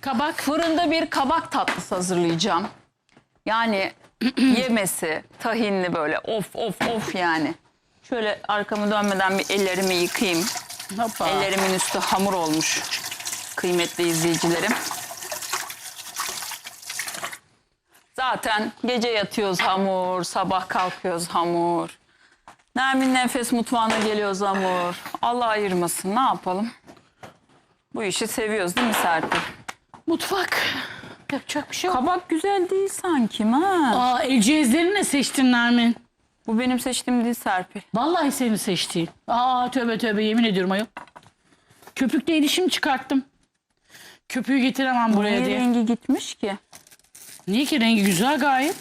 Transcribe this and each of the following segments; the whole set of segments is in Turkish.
Kabak. Fırında bir kabak tatlısı hazırlayacağım. Yani yemesi, tahinli böyle of of of yani. Şöyle arkamı dönmeden bir ellerimi yıkayayım. Hoppa. Ellerimin üstü hamur olmuş. Kıymetli izleyicilerim. Zaten gece yatıyoruz hamur, sabah kalkıyoruz hamur. Nermin Nefes mutfağına geliyoruz hamur. Allah ayırmasın ne yapalım? Bu işi seviyoruz değil mi Serpil? Mutfak. Yapacak bir şey yok. Kabak güzel değil sanki ha. Aa el cihazlarını ne seçtin Nermin? Bu benim seçtiğim değil Serpil. Vallahi senin seçtiğin. Aa tövbe tövbe yemin ediyorum ayol. Köpükleydi şimdi çıkarttım. Köpüğü getiremem buraya Niye diye. rengi gitmiş ki? Niye ki rengi güzel gayet.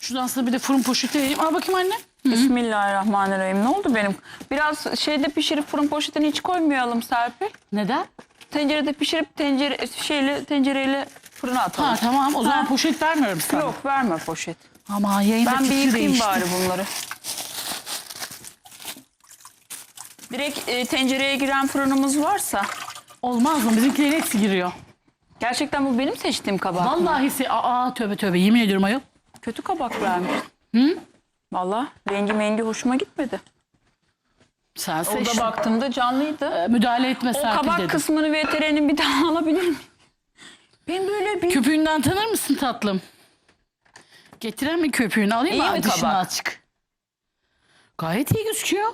Şuradan sana bir de fırın poşeti vereyim. Al bakayım anne. Bismillahirrahmanirrahim. Ne oldu benim? Biraz şeyde pişirip fırın poşetine hiç koymayalım Serpil. Neden? Tencerede pişirip tencere şeyle tencereyle fırına atalım. Ha tamam o zaman Ha. poşet vermiyorum sana. Yok verme poşet. Ama yayında Ben bir yıkayayım değişti. bari bunları. Direkt e, tencereye giren fırınımız varsa. Olmaz mı? Bizimkilerin hepsi giriyor. Gerçekten bu benim seçtiğim kabak. mı? Vallahi se aa tövbe tövbe yemin ediyorum ayol. Kötü kabak vermiş. Hı? Vallahi rengi mengi hoşuma gitmedi. Sen Orada seçtin. baktığımda canlıydı. Ee, Müdahale etme O Serpil kabak dedim. kısmını VTR'nin bir daha alabilir miyim? Ben böyle bir... Köpüğünden tanır mısın tatlım? Getiren mi köpüğünü alayım İyi mı? mi kabak? açık. Gayet iyi gözüküyor.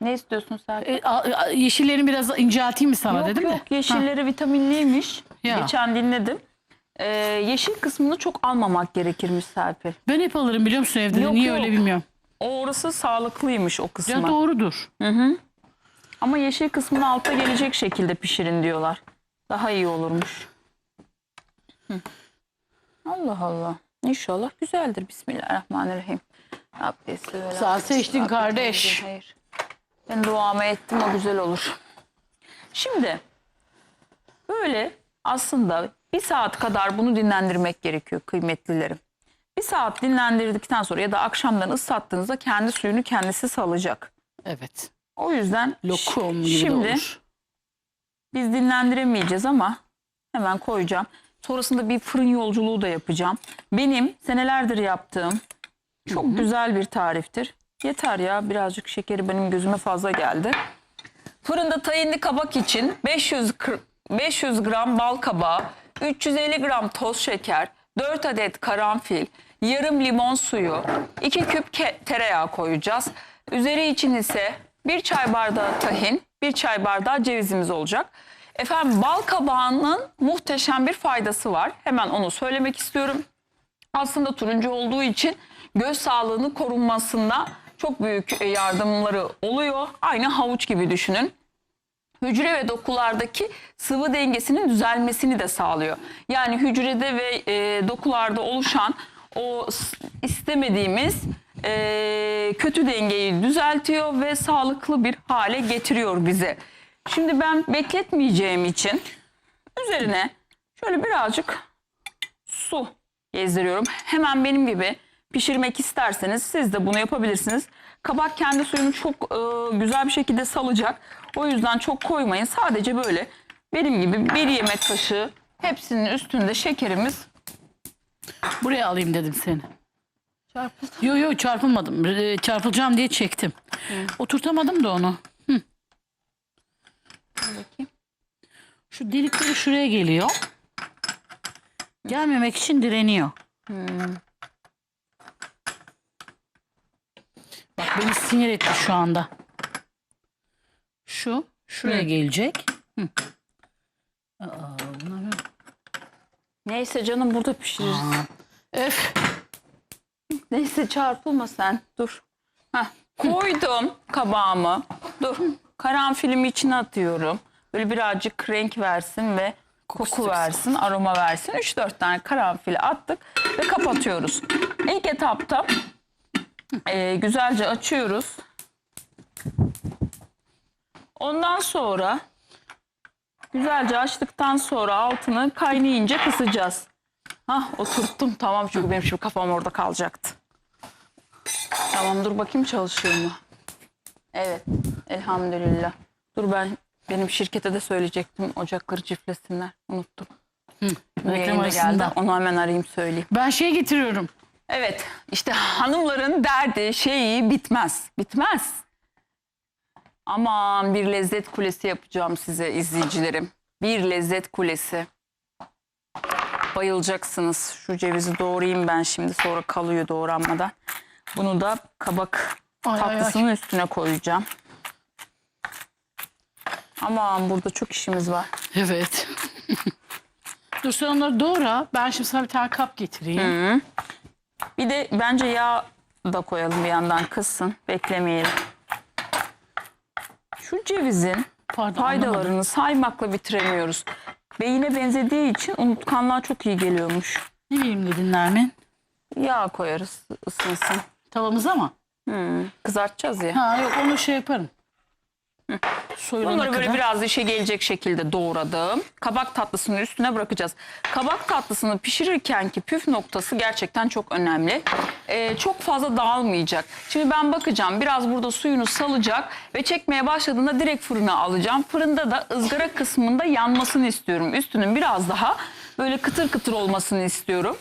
Ne istiyorsun sen? E, a- a- yeşillerini biraz incelteyim mi sana yok dedim yok de. yeşilleri vitaminliymiş. Ya. Geçen dinledim. Ee, yeşil kısmını çok almamak gerekirmiş Serpil. Ben hep alırım biliyor musun evde de. Yok, Niye yok. öyle bilmiyorum. O orası sağlıklıymış o kısmı. Ya doğrudur. Ama yeşil kısmını alta gelecek şekilde pişirin diyorlar. Daha iyi olurmuş. Hı. Allah Allah. İnşallah güzeldir. Bismillahirrahmanirrahim. Abdesti ve Sağ seçtin kardeş. Hayır. Ben duamı ettim o güzel olur. Şimdi böyle aslında bir saat kadar bunu dinlendirmek gerekiyor kıymetlilerim. Bir saat dinlendirdikten sonra ya da akşamdan ıslattığınızda kendi suyunu kendisi salacak. Evet. O yüzden Lokum gibi de şimdi olur. biz dinlendiremeyeceğiz ama hemen koyacağım. Sonrasında bir fırın yolculuğu da yapacağım. Benim senelerdir yaptığım çok güzel bir tariftir. Yeter ya birazcık şekeri benim gözüme fazla geldi. Fırında tayinli kabak için 500 kır- 500 gram bal kabağı, 350 gram toz şeker, 4 adet karanfil, yarım limon suyu, 2 küp tereyağı koyacağız. Üzeri için ise 1 çay bardağı tahin, 1 çay bardağı cevizimiz olacak. Efendim bal kabağının muhteşem bir faydası var. Hemen onu söylemek istiyorum aslında turuncu olduğu için göz sağlığını korunmasında çok büyük yardımları oluyor. Aynı havuç gibi düşünün. Hücre ve dokulardaki sıvı dengesinin düzelmesini de sağlıyor. Yani hücrede ve e, dokularda oluşan o istemediğimiz e, kötü dengeyi düzeltiyor ve sağlıklı bir hale getiriyor bize. Şimdi ben bekletmeyeceğim için üzerine şöyle birazcık su gezdiriyorum. Hemen benim gibi pişirmek isterseniz siz de bunu yapabilirsiniz. Kabak kendi suyunu çok e, güzel bir şekilde salacak. O yüzden çok koymayın. Sadece böyle benim gibi bir yemek kaşığı hepsinin üstünde şekerimiz Buraya alayım dedim seni. Yo yo çarpılmadım. Ee, Çarpılacağım diye çektim. Oturtamadım da onu. Hı. Bakayım. Şu delikleri şuraya geliyor. Gelmemek için direniyor. Bak beni sinir etti şu anda. Şu şuraya Hı. gelecek. Hı. Aa, bunlar Neyse canım burada pişiririz. Öf. Neyse çarpılma sen. Dur. Heh, koydum kabağımı. Dur. Karanfilimi içine atıyorum. Böyle birazcık renk versin ve koku Kokusu versin, aroma versin. 3-4 tane karanfili attık ve kapatıyoruz. İlk etapta e, güzelce açıyoruz. Ondan sonra güzelce açtıktan sonra altını kaynayınca kısacağız. Hah oturttum tamam çünkü benim şimdi kafam orada kalacaktı. Tamam dur bakayım çalışıyor mu? Evet elhamdülillah. Dur ben Benim şirkete de söyleyecektim ocakları çiftlesinler. Unuttum. Şimdi reklam geldi. Onu hemen arayayım söyleyeyim. Ben şey getiriyorum. Evet işte hanımların derdi şeyi bitmez. Bitmez. Aman bir lezzet kulesi yapacağım size izleyicilerim. Bir lezzet kulesi. Bayılacaksınız. Şu cevizi doğrayayım ben şimdi sonra kalıyor doğranmadan. Bunu da kabak Ay, ay, ay. tatlısının üstüne koyacağım. Aman burada çok işimiz var. Evet. Dur sen onları doğra. Ben şimdi sana bir tane kap getireyim. Bir de bence yağ da koyalım bir yandan kızsın. Beklemeyelim. Şu cevizin Pardon anlamadım. faydalarını saymakla bitiremiyoruz. Beyine benzediği için unutkanlığa çok iyi geliyormuş. Ne bileyim dedin Nermin? Yağ koyarız ısınsın. Tavamıza mı? Hmm, kızartacağız ya. Ha yok onu şey yaparım. Soyulana Bunları böyle kadar. biraz işe gelecek şekilde doğradım. Kabak tatlısının üstüne bırakacağız. Kabak tatlısını pişirirkenki püf noktası gerçekten çok önemli. Ee, çok fazla dağılmayacak. Şimdi ben bakacağım biraz burada suyunu salacak ve çekmeye başladığında direkt fırına alacağım. Fırında da ızgara kısmında yanmasını istiyorum. Üstünün biraz daha böyle kıtır kıtır olmasını istiyorum.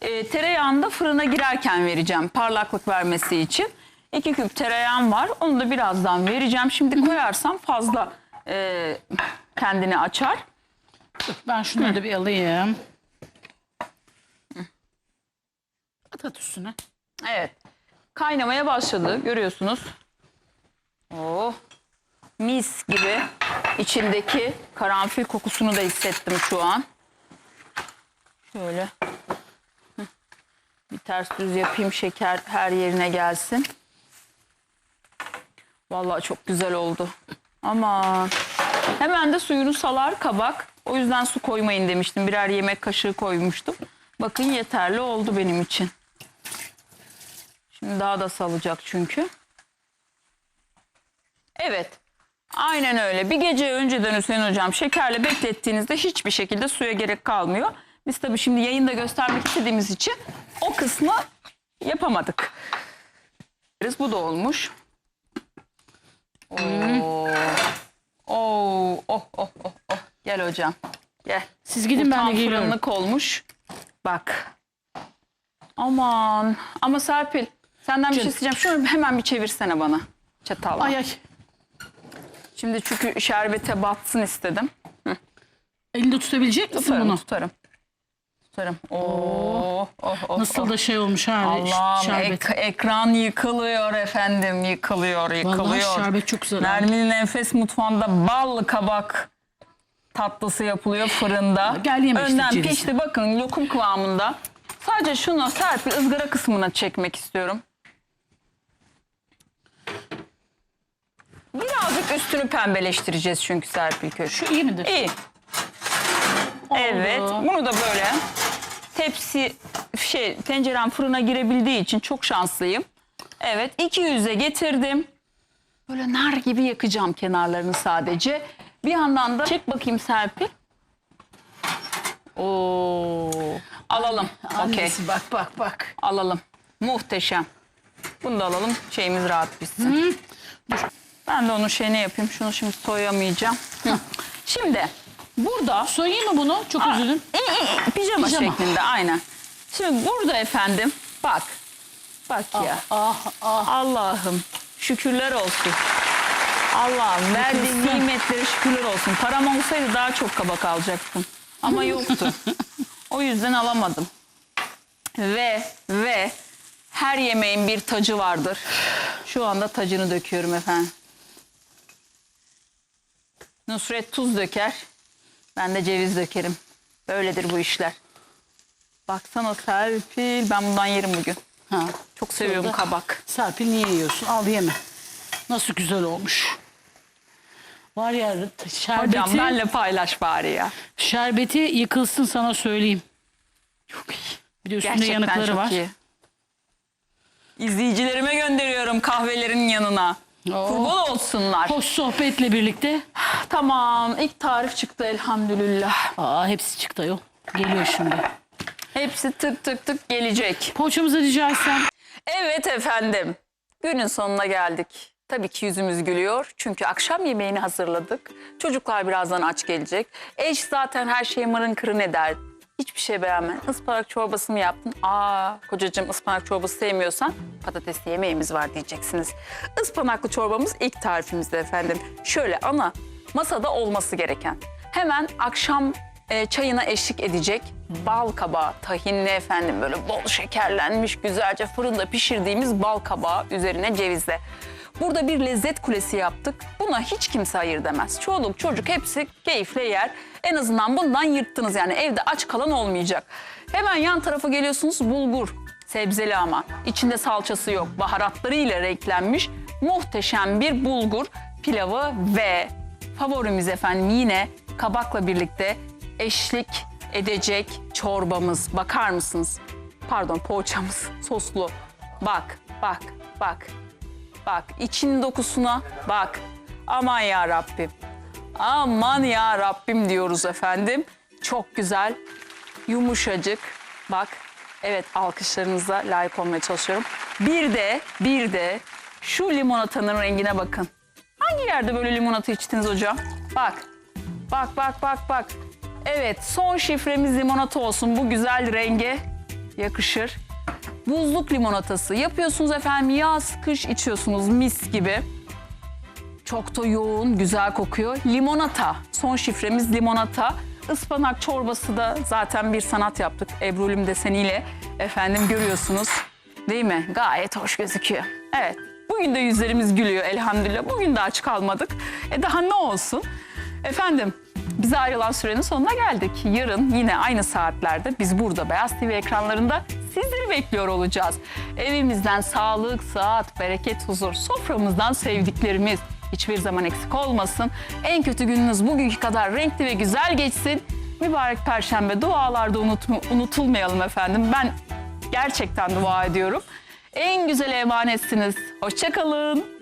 Ee, tereyağını da fırına girerken vereceğim parlaklık vermesi için. 2 küp tereyağım var. Onu da birazdan vereceğim. Şimdi koyarsam fazla e, kendini açar. Dur, ben şunları da bir alayım. At at üstüne. Evet. Kaynamaya başladı. Görüyorsunuz. Oh. Mis gibi. içindeki karanfil kokusunu da hissettim şu an. Şöyle. Bir ters düz yapayım şeker her yerine gelsin. Vallahi çok güzel oldu. Ama hemen de suyunu salar kabak. O yüzden su koymayın demiştim. Birer yemek kaşığı koymuştum. Bakın yeterli oldu benim için. Şimdi daha da salacak çünkü. Evet. Aynen öyle. Bir gece önceden Hüseyin Hocam şekerle beklettiğinizde hiçbir şekilde suya gerek kalmıyor. Biz tabii şimdi yayında göstermek istediğimiz için o kısmı yapamadık. Bu da olmuş. Oo. Oo. Oh, oh, oh, oh. Gel hocam. Gel. Siz gidin Bu ben de tam geliyorum. fırınlık olmuş. Bak. Aman. Ama Serpil senden bir şey Canım. isteyeceğim. Şunu hemen bir çevirsene bana. Çatalla. Ay ay. Şimdi çünkü şerbete batsın istedim. Elinde tutabilecek misin Tutarım, bunu? tutarım. Tutarım. Oo, oh, oh, Nasıl oh. da şey olmuş ha. Allah'ım şerbet. ek- ekran yıkılıyor efendim. Yıkılıyor, yıkılıyor. Vallahi şerbet çok güzel. Nermin'in enfes mutfağında bal kabak tatlısı yapılıyor fırında. Gel Önden cevizi. pişti bakın lokum kıvamında. Sadece şunu Serpil ızgara kısmına çekmek istiyorum. Birazcık üstünü pembeleştireceğiz çünkü Serpil Kök. Şu iyi midir? İyi. Evet. Oldu. Bunu da böyle tepsi şey tencerem fırına girebildiği için çok şanslıyım. Evet 200'e getirdim. Böyle nar gibi yakacağım kenarlarını sadece. Bir yandan da çek bakayım Serpil. Oo. Alalım. Okey. Annesi bak bak bak. Alalım. Muhteşem. Bunu da alalım. Şeyimiz rahat bitsin. Ben de onun şeyini yapayım. Şunu şimdi soyamayacağım. Hı. Şimdi burada Soyayım mı bunu? Çok üzüldüm. İyi, iyi, iyi. Pijama, Pijama. şeklinde aynen. Şimdi burada efendim bak. Bak ya. Ah ah. Allah'ım şükürler olsun. Allah'ım verdiğin nimetlere şükürler olsun. Param olsaydı daha çok kabak alacaktım. Ama yoktu. o yüzden alamadım. Ve ve her yemeğin bir tacı vardır. Şu anda tacını döküyorum efendim. Nusret tuz döker. Ben de ceviz dökerim. Böyledir bu işler. Baksana Serpil. Ben bundan yerim bugün. Ha. Çok seviyorum Sonra- kabak. Serpil niye yiyorsun? Al yeme. Nasıl güzel olmuş. Var ya şerbeti, Hocam benle paylaş bari ya. şerbeti yıkılsın sana söyleyeyim. Çok iyi. Bir de üstünde Gerçekten yanıkları çok var. iyi. İzleyicilerime gönderiyorum kahvelerin yanına. Oo. Kurban olsunlar. Hoş sohbetle birlikte. Tamam ilk tarif çıktı elhamdülillah. Aa hepsi çıktı ayol. Geliyor şimdi. Hepsi tık tık tık gelecek. Poğaçamızı rica etsem. Evet efendim. Günün sonuna geldik. Tabii ki yüzümüz gülüyor. Çünkü akşam yemeğini hazırladık. Çocuklar birazdan aç gelecek. Eş zaten her şeyi mırın kırın eder. Hiçbir şey beğenmez. Ispanak çorbası mı yaptın? Aa kocacığım ıspanak çorbası sevmiyorsan patatesli yemeğimiz var diyeceksiniz. Ispanaklı çorbamız ilk tarifimizde efendim. Şöyle ana masada olması gereken. Hemen akşam e, çayına eşlik edecek bal kabağı, tahinli efendim böyle bol şekerlenmiş güzelce fırında pişirdiğimiz bal kabağı üzerine cevizle. Burada bir lezzet kulesi yaptık. Buna hiç kimse hayır demez. Çoluk çocuk hepsi keyifle yer. En azından bundan yırttınız yani evde aç kalan olmayacak. Hemen yan tarafa geliyorsunuz bulgur. Sebzeli ama. içinde salçası yok. Baharatlarıyla renklenmiş muhteşem bir bulgur pilavı ve favorimiz efendim yine kabakla birlikte eşlik edecek çorbamız. Bakar mısınız? Pardon poğaçamız soslu. Bak, bak, bak. Bak için dokusuna bak. Aman ya Rabbim. Aman ya Rabbim diyoruz efendim. Çok güzel. Yumuşacık. Bak. Evet alkışlarınıza layık olmaya çalışıyorum. Bir de bir de şu limonatanın rengine bakın. Hangi yerde böyle limonata içtiniz hocam? Bak. Bak bak bak bak. Evet son şifremiz limonata olsun. Bu güzel renge yakışır. Buzluk limonatası yapıyorsunuz efendim yaz kış içiyorsunuz mis gibi. Çok da yoğun, güzel kokuyor. Limonata, son şifremiz limonata. Ispanak çorbası da zaten bir sanat yaptık. Ebru'lüm deseniyle efendim görüyorsunuz. Değil mi? Gayet hoş gözüküyor. Evet. Bugün de yüzlerimiz gülüyor elhamdülillah. Bugün de aç kalmadık. E daha ne olsun? Efendim bize ayrılan sürenin sonuna geldik. Yarın yine aynı saatlerde biz burada Beyaz TV ekranlarında sizleri bekliyor olacağız. Evimizden sağlık, sıhhat, bereket, huzur, soframızdan sevdiklerimiz hiçbir zaman eksik olmasın. En kötü gününüz bugünkü kadar renkli ve güzel geçsin. Mübarek Perşembe dualarda unutma, unutulmayalım efendim. Ben gerçekten dua ediyorum. En güzel emanetsiniz. Hoşçakalın.